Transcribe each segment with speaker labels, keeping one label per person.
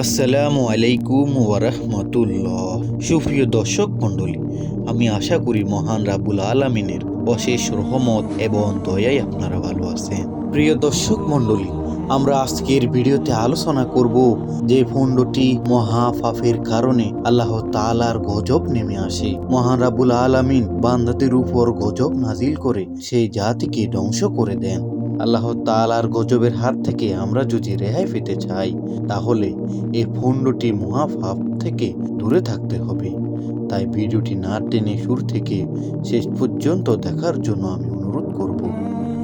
Speaker 1: আসসালামু আলাইকুম ওয়ারহমতুল্লাহ সুপ্রিয় দর্শক মণ্ডলী, আমি আশা করি মহান রাবুল আলমিনের অশেষ রহমত এবং দয়ায় আপনারা ভালো আছেন। প্রিয় দর্শক মণ্ডলী, আমরা আজকের ভিডিওতে আলোচনা করব যে ফন্ডটি মহা পাপের কারণে আল্লাহ তাআলার গজব নেমে আসে। মহান রাবুল আলামিন বান্দাদের উপর গজব নাজিল করে সেই জাতিকে ধ্বংস করে দেন। আল্লাহ তালার গজবের হাত থেকে আমরা যদি রেহাই পেতে চাই, তাহলে এই ফন্ডটি মহাফাপ থেকে দূরে থাকতে হবে। তাই ভিডিওটি না টেনে শুরু থেকে শেষ পর্যন্ত দেখার জন্য আমি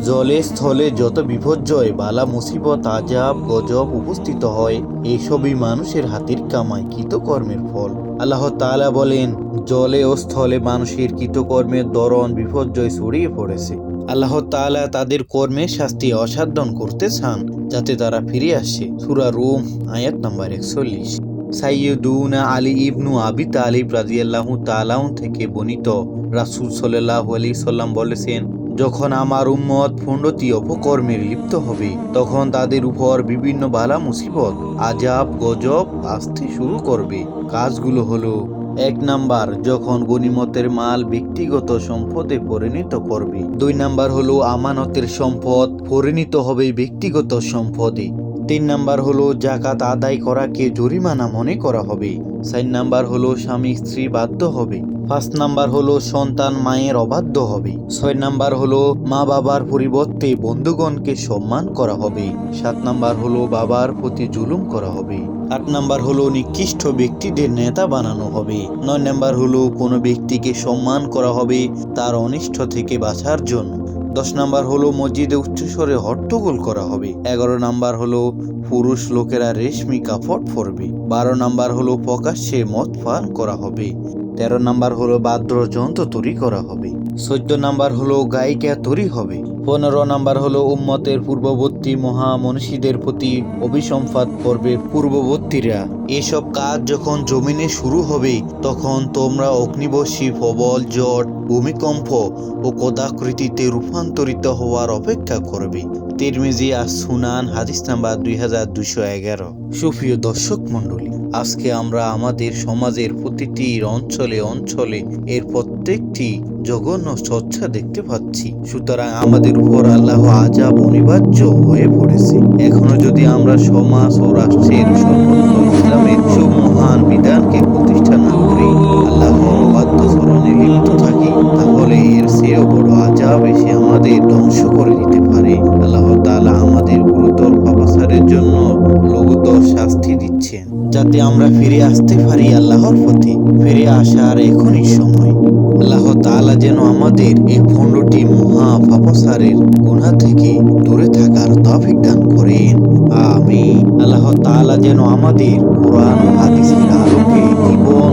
Speaker 1: জলে স্থলে যত বিপর্যয়, বালা মুসিবত আজাব গজব উপস্থিত হয় এইসবই মানুষের হাতের কামাই, কৃতকর্মের ফল। আল্লাহ তাআলা বলেন, জলে ও স্থলে মানুষের কৃতকর্মের দরন বিপর্যয় ছড়িয়ে পড়েছে। আল্লাহ তালা তাদের কর্মের শাস্তি অসাধন করতে চান, যাতে তারা ফিরে আসে। সুরা রোম, আয়াত নাম্বার একচল্লিশ। সাইয়দুনা আলী ইবনু আবি তালিব রাজিয়াল্লাহু তালাউন থেকে বর্ণিত। রাসূল সাল্লাল্লাহু আলাইহি সাল্লাম বলেছেন যখন আমার উম্মত ফুণ্ডতি অপকর্মে লিপ্ত হবে, তখন তাদের উপর বিভিন্ন বালা মুসিবত আজাব গজব, আসতে শুরু করবে। কাজগুলো হলো, এক নাম্বার, যখন গনিমতের মাল ব্যক্তিগত সম্পদে পরিণত করবে। দুই নাম্বার হলো, আমানতের সম্পদ পরিণত হবে ব্যক্তিগত সম্পদে। তিন নাম্বার হলো জাকাত আদায় করাকে জরিমানা মনে করা হবে। চার নাম্বার হলো স্বামী স্ত্রী বাধ্য হবে। পাঁচ নাম্বার হলো সন্তান মায়ের অবাধ্য হবে। ছয় নাম্বার হলো মা বাবার পরিবর্তে বন্ধুগণকে সম্মান করা হবে। সাত নাম্বার হলো বাবার প্রতি জুলুম করা হবে। আট নাম্বার হলো নিকৃষ্ট ব্যক্তিদের নেতা বানানো হবে। নয় নাম্বার হলো কোনো ব্যক্তিকে সম্মান করা হবে তার অনিষ্ট থেকে বাঁচার জন্য। দশ নাম্বার হলো মসজিদে উচ্চস্বরে হট্টগোল করা হবে। এগারো নাম্বার হলো পুরুষ লোকেরা রেশমি কাপড় পরবে। বারো নাম্বার হলো প্রকাশ্যে মদ পান করা হবে। তেরো নাম্বার হলো বাদ্যযন্ত্র তৈরি করা হবে। চোদ্দ নাম্বার হলো গায়িকা তৈরি হবে। পনেরো নাম্বার হলো উম্মতের পূর্ববর্তী মহা মনীষীদের প্রতি অভিসম্পাদ করবে পূর্ববর্তীরা। এসব কাজ যখন জমিনে শুরু হবে, তখন তোমরা অগ্নিবর্ষী, প্রবল জট, ভূমিকম্প ও কদাকৃতিতে রূপান্তরিত হওয়ার অপেক্ষা করবে। তিরমিজি আর সুনান, হাদিস নাম্বার দুই হাজার দুশো এগারো। সুপ্রিয় দর্শক মণ্ডলী, আজকে আমরা আমাদের সমাজের প্রতিটি অঞ্চলে অঞ্চলে এর প্রত্যেকটি জঘন্য চর্চা দেখতে পাচ্ছি। সুতরাং আমাদের উপর আল্লাহ আজাব অনিবার্য হয়ে পড়েছে। এখনও যদি আমরা সমাজ ও রাষ্ট্রের সর্বত্র ইসলামের সব আজাব এসে আমাদের ধ্বংস করে দিতে পারে। আল্লাহ তাআলা আমাদের গুরুতর পাপাচারের জন্য লঘুতর শাস্তি দিচ্ছেন। যাতে আমরা ফিরে আসতে পারি আল্লাহর প্রতি ফিরে আসার এখনই সময়। আল্লাহ তাআলা যেন আমাদের এই পনেরোটি মহা পাপাচারের গুণা থেকে দূরে থাকার তৌফিক দান করেন। আমি আল্লাহ তাআলা যেন আমাদের কোরআন হাদিসের আলোকে জীবন